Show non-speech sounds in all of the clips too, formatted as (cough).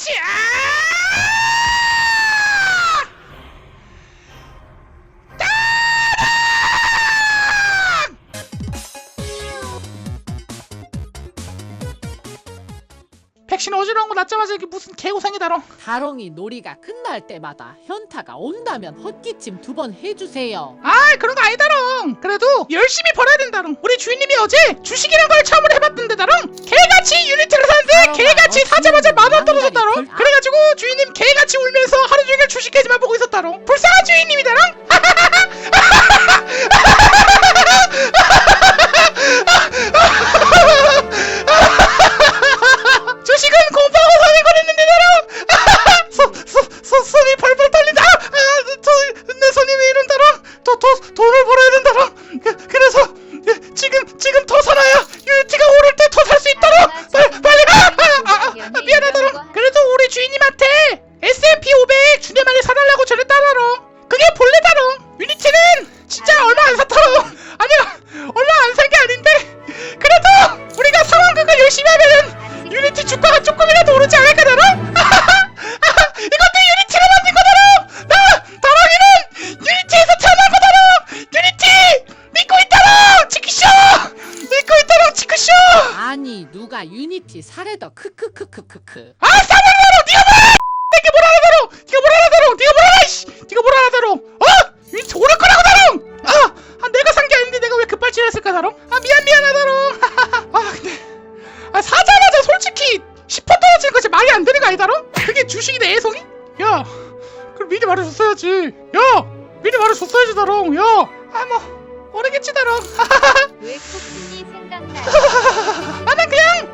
자! 백신 어지러운 거 낳자마자 이게 무슨 개고생이 다롱 다롱이 놀이가 끝날 때마다 현타가 온다면 헛기침 두 번 해주세요. 아 그런 거 아니다롱. 그래도 열심히 벌어야 된다롱. 우리 주인님이 어제 주식이란 걸 처음으로 해봤던데다롱 개같이 유니트를 사는데 다롱아, 개같이 너 사자마자 만원 주인님 떨어졌다롱. 그래가지고 주인님 개같이 울면서 하루 종일 주식까지만 보고 있었다롱. 불쌍한 주인님이다롱 유니티 사래더 크크크크크크. 아 싸발라로 니가 (laughs) 뭐라 내게 뭐라 하다롱? 니가 뭐라 하다롱? 니가 뭐라 하 씨! 니가 뭐라 하다롱? 어? 유니티 오를 거라고 다롱? 아, 아 내가 산 게 아닌데 내가 왜 급발진했을까 다롱? 아 미안 미안하다롱. (laughs) 아 근데. 아 사자마자 솔직히 10% 떨어지는 거지 말이 안 되는 거 아니다롱? 그게 주식이네 애송이? 야 그럼 미리 말해줬어야지. 야 미리 말해줬어야지 다롱. 야아뭐 모르겠지 다롱. (laughs) 왜 코쿤이 생각나요? 나는 그냥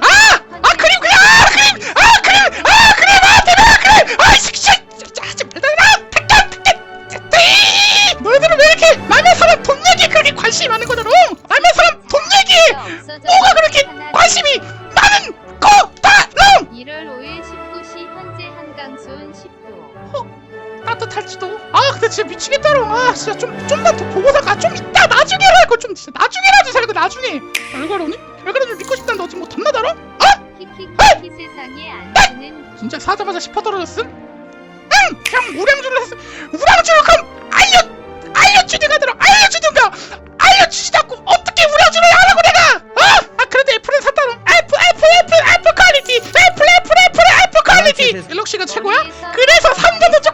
아! 아 그림 그림 아 그림 아 그림 아 그림 아 대박 아 그림 아 씨, 좀 대단하다 택견 택견 띠 너희들은 왜 이렇게 남의 사람 돈 얘기 그렇게 관심이 많은 거다 롱 남의 사람 돈 얘기에 뭐가 그렇게 관심이 많은 거다 롱 1월 5일 19시 현재 한강수온 10도. 따뜻할지도 아 근데 진짜 미치겠다 롱 아 진짜 좀 좀더 보고서 가좀 이따 나중에 할거 좀 진짜 나중에라도 살고 나중에 결과로니 결과로 믿고 싶다는데 어찌 뭐 덤나다롱 아 키키키키 세상에 안 쓰는 진짜 사자마자 10% 떨어졌음? 응! 그냥 우량주를 했음. 우량주를 그럼 알려 알려주든가 들어 알려주든가! 알려주지도 않고 어떻게 우량주를 하라고 내가! 어? 아 그래도 애플은 샀다롱 애플 애플 애플 애플 퀄리티! 애플 애플 애플 애플 퀄리티! 갤럭시가 최고야? 그래서 삼성도 조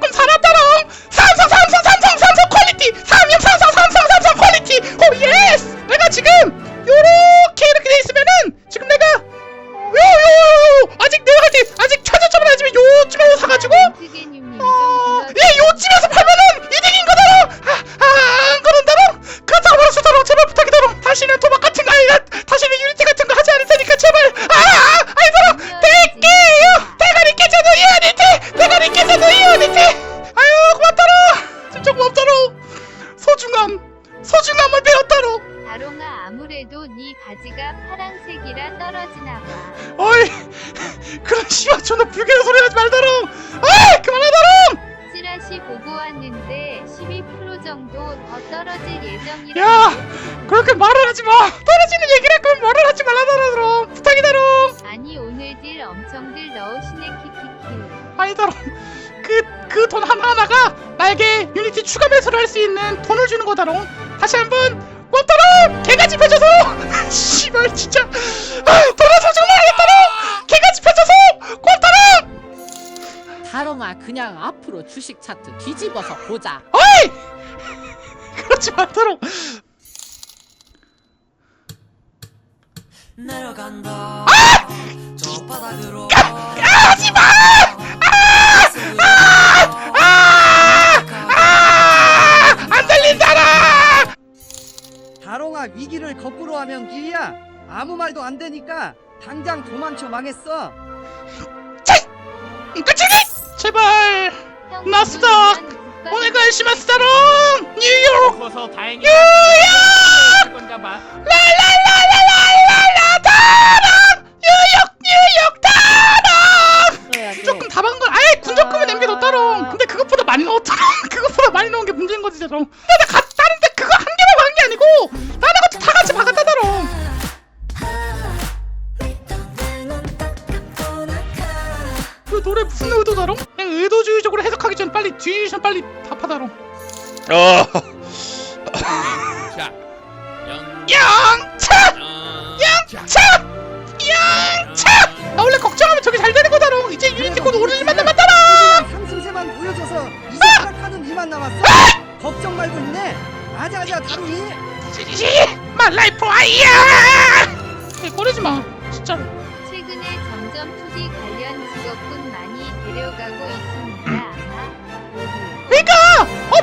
찌라시 보고 왔는데 12% 정도 더 떨어질 예정이라. 야 그렇게 말을 하지 마. 떨어지는 얘기를 할 거면 말을 하지 말라다롱 부탁이다롱. 아니 오늘 딜 엄청들 넣으시네 키키키. 아니다롱 그그 돈 하나 하나가 나에게 유니티 추가 매수를 할 수 있는 돈을 주는 거다롱. 다시 한번 고맙다롱 개가지 펴줘서! 씨발 진짜. 아, 돌아서 정말 알겠다롱! 개가지 펴줘서! 고맙 다롱아 그냥 앞으로 주식 차트 뒤집어서 보자 어이! (laughs) 그렇지 말도록 내려간다 아! 저 바닥으로 가! 가! 하지마! 아! 아! 아! 아! 안 들린다라! 다롱아 위기를 거꾸로 하면 길이야 아무 말도 안 되니까 당장 도망쳐 망했어 자! 그치지! 제발 나스닥! 오늘 가 시마스타롱! 뉴욕! 뉴욕 의도주의적으로 해석하기 전 빨리 뒤션 빨리 답하다롱 어. 자, 연, 양차! 양차 점점 2D 관련 직업군 많이 데려가고 있습니다. 그러니까 어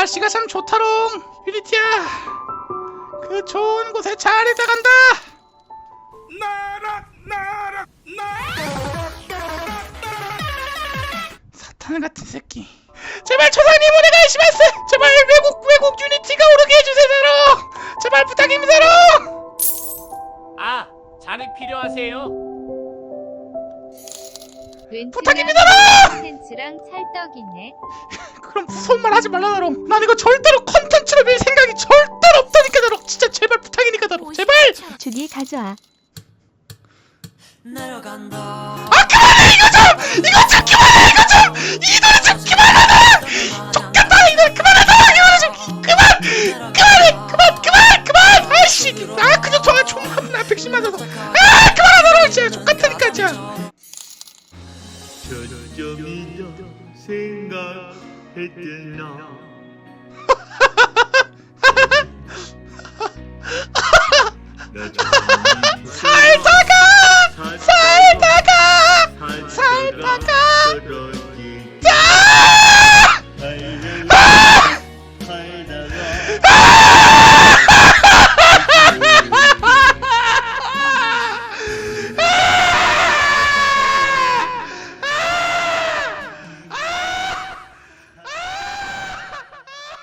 날씨가 참 좋다롱 유니티야. 그 좋은 곳에 잘 있다 간다. 나락, 나락, 나락! 사탄 같은 새끼. 제발 초상님 오래가 시마스 제발 외국 외국 유니티가 오르게 해주세요. 제발 부탁입니다 아, 자리 필요하세요? 부탁입니다! 콘텐츠랑 찰떡이네. (laughs) 그럼 무서운 말 하지 말라다롱 난 이거 절대로 컨텐츠로 밀 생각이 절대로 없다니까 다롱 진짜 제발 부탁이니까 다롱 제발! 주기 가져와. 아 그만해! 이거 좀! 이거 좀 그만해! 이거 좀 이 노래 좀 흔들어 너 좋아